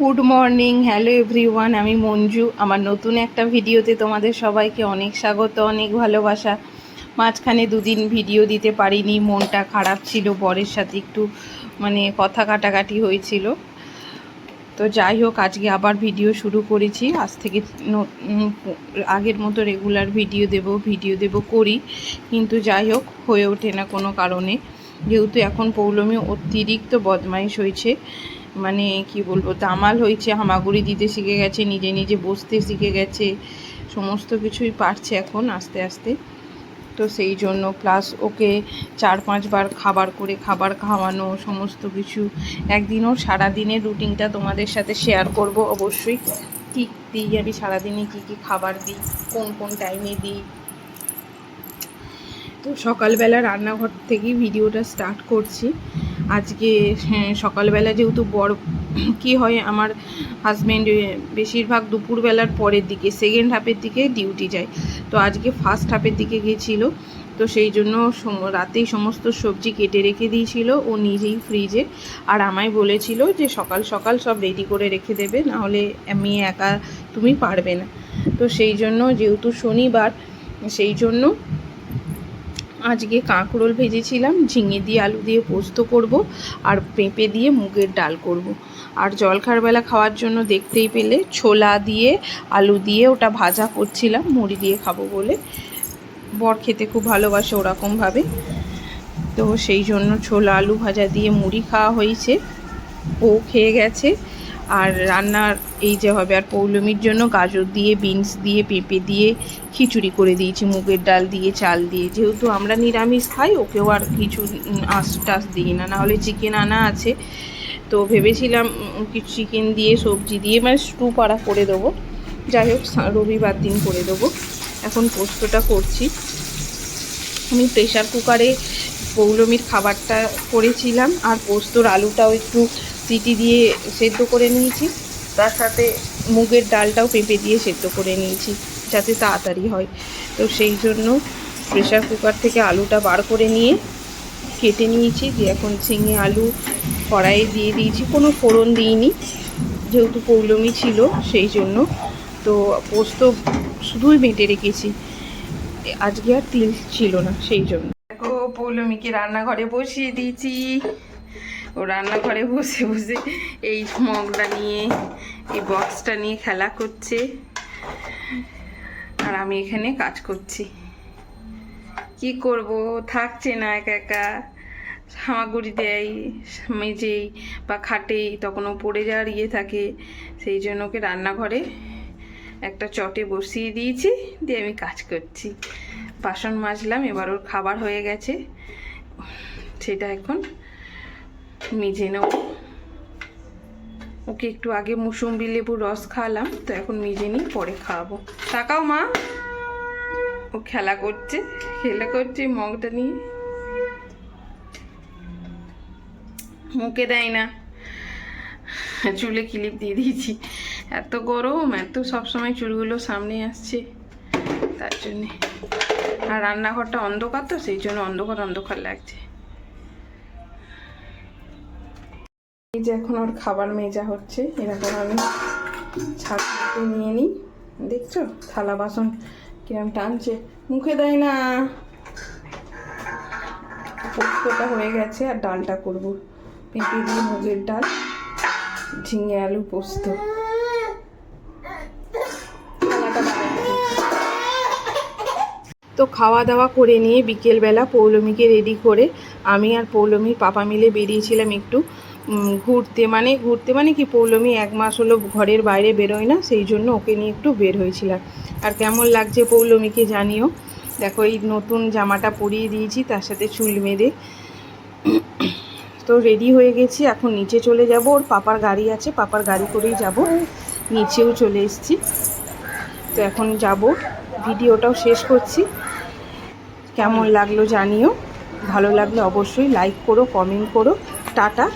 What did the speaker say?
Good morning hello everyone আমি মঞ্জু। আমার নতুন একটা ভিডিওতে তোমাদের সবাইকে অনেক স্বাগত, অনেক ভালোবাসা। মাঝখানে দুদিন ভিডিও দিতে পারিনি, মনটা খারাপ ছিল, বরের সাথে একটু মানে কথা কাটাকাটি হয়েছিল। তো যাই হোক, আজকে আবার ভিডিও শুরু করেছি। আজ থেকে আগের মতো রেগুলার ভিডিও দেব ভিডিও দেব, করি। কিন্তু যাই হোক, হয়ে ওঠে না কোনো কারণে। যেহেতু এখন পৌলমী অতিরিক্ত বদমাইশ হয়েছে। মানে কি বলব দামাল হয়েছে, হামাগুড়ি দিতে শিখে গেছে, নিজে নিজে বসতে শিখে গেছে, সমস্ত কিছুই পারছে এখন আস্তে আস্তে। তো সেই জন্য প্লাস ওকে চার পাঁচবার খাবার করে খাবার খাওয়ানো, সমস্ত কিছু। একদিন ওর সারাদিনের রুটিনটা তোমাদের সাথে শেয়ার করব অবশ্যই। কী দিই আমি সারাদিনে, কী কী খাবার দিই, কোন কোন টাইমে দিই। তো সকালবেলা রান্নাঘর থেকেই ভিডিওটা স্টার্ট করছি। আজকে হ্যাঁ, সকালবেলা যেহেতু বড় কি হয় আমার হাজব্যান্ড বেশিরভাগ দুপুরবেলার পরের দিকে সেকেন্ড হাফের দিকে ডিউটি যায়। তো আজকে ফার্স্ট হাফের দিকে গিয়েছিল তো সেই জন্য রাতেই সমস্ত সবজি কেটে রেখে দিয়েছিল ও নিজেই ফ্রিজে আর আমায় বলেছিল যে সকাল সকাল সব রেডি করে রেখে দেবে নাহলে আমি একা তুমি পারবে না। তো সেই জন্য যেহেতু শনিবার সেই জন্য আজকে কাঁকরোল ভেজেছিলাম, ঝিঙে দিয়ে আলু দিয়ে পোস্ত করব আর পেঁপে দিয়ে মুগের ডাল করব। আর জলখার বেলা খাওয়ার জন্য দেখতেই পেলে ছোলা দিয়ে আলু দিয়ে ওটা ভাজা করছিলাম, মুড়ি দিয়ে খাব বলে। বর খেতে খুব ভালোবাসে ওরকমভাবে। তো সেই জন্য ছোলা, আলু ভাজা দিয়ে মুড়ি খাওয়া হয়েছে। ও খেয়ে গেছে। আর রান্নার এই যে হবে, আর পৌলমির জন্য গাজর দিয়ে বিনস দিয়ে, পেঁপে দিয়ে খিচুড়ি করে দিয়েছি, মুগের ডাল দিয়ে, চাল দিয়ে। যেহেতু আমরা নিরামিষ খাই, ওকেও আর কিছু আঁশ টাস দিই না নাহলে চিকেন আনা আছে। তো ভেবেছিলাম কিছু চিকেন দিয়ে, সবজি দিয়ে মানে স্টু পাড়া করে দেবো। যাই হোক রবিবার দিন করে দেবো। এখন পোস্তটা করছি। আমি প্রেশার কুকারে পৌলমির খাবারটা করেছিলাম, আর পোস্তর আলুটাও একটু সিটি দিয়ে সেদ্ধ করে নিয়েছি। তার সাথে মুগের ডালটাও পেঁপে দিয়ে সেদ্ধ করে নিয়েছি, যাতে তাড়াতাড়ি হয়। তো সেই জন্য প্রেশার কুকার থেকে আলুটা বার করে নিয়ে কেটে নিয়েছি। দিয়ে এখন ঝিঙে আলু কড়াইয়ে দিয়ে দিয়েছি। কোনো ফোড়ন দিইনি, যেহেতু পৌলমি ছিল সেই জন্য। তো পোস্ত শুধুই বেটে রেখেছি। আজকে আর তিল ছিল না, সেই জন্য। দেখো, পৌলমীকে রান্নাঘরে বসিয়ে দিয়েছি। ও রান্নাঘরে বসে বসে এই মগটা নিয়ে, এই বক্সটা নিয়ে খেলা করছে। আর আমি এখানে কাজ করছি। কি করব? থাকছে না একা একা। হামাগুড়ি দেয়, মেজেই বা খাটেই, তখন ও পড়ে যাওয়ার ইয়ে থাকে। সেই জন্য ওকে রান্নাঘরে একটা চটে বসিয়ে দিয়েছি, দিয়ে আমি কাজ করছি। বাসন মাজলাম, এবার ওর খাবার হয়ে গেছে। সেটা এখন মেজে নেব। ওকে একটু আগে মুসম্বি লেবুর রস খাওয়ালাম, তো এখন মেজে নিই পরে খাওয়াবো। তাকাও মা। ও খেলা করছে খেলা করছে মগটা নিয়ে। মুখে দেয় না। চুলে ক্লিপ দিয়ে দিয়েছি। এত গরম, এত সবসময় চুলগুলো সামনে আসছে। তার জন্যে। আর রান্নাঘরটা অন্ধকার তো, সেই জন্য অন্ধকার অন্ধকার লাগছে। এই যে এখন ওর খাবার মেজা হচ্ছে, এরকম আমি ছাঁকতে নিয়ে নিই। দেখছ? থালা বাসন কিরম টানছে। মুখে দেয় না। পোস্তটা হয়ে গেছে আর ডালটা করব। পেঁপে দিয়ে মুগের ডাল, ঝিঙে আলু পোস্ত। তো খাওয়া দাওয়া করে নিয়ে বিকেলবেলা পৌলমীকে রেডি করে আমি আর পৌলমীর পাপা মিলে বেরিয়েছিলাম একটু। ঘুরতে মানে ঘুরতে মানে কি পৌলমী এক মাস হলো ঘরের বাইরে বেরোয় না, সেই জন্য ওকে নিয়ে একটু বের হয়েছিলাম। আর কেমন লাগছে পৌলমীকে জানিও? দেখো, এই নতুন জামাটা পরিয়ে দিয়েছি, তার সাথে চুল বেঁধে তো রেডি হয়ে গেছি, এখন নিচে চলে যাব। ওর পাপার গাড়ি আছে, পাপার গাড়ি করেই যাব। নিচেও চলে এসেছি। তো এখন যাব। ভিডিওটাও শেষ করছি। কেমন লাগল জানিও? ভালো লাগলে অবশ্যই লাইক করো কমেন্ট করো। টাটা।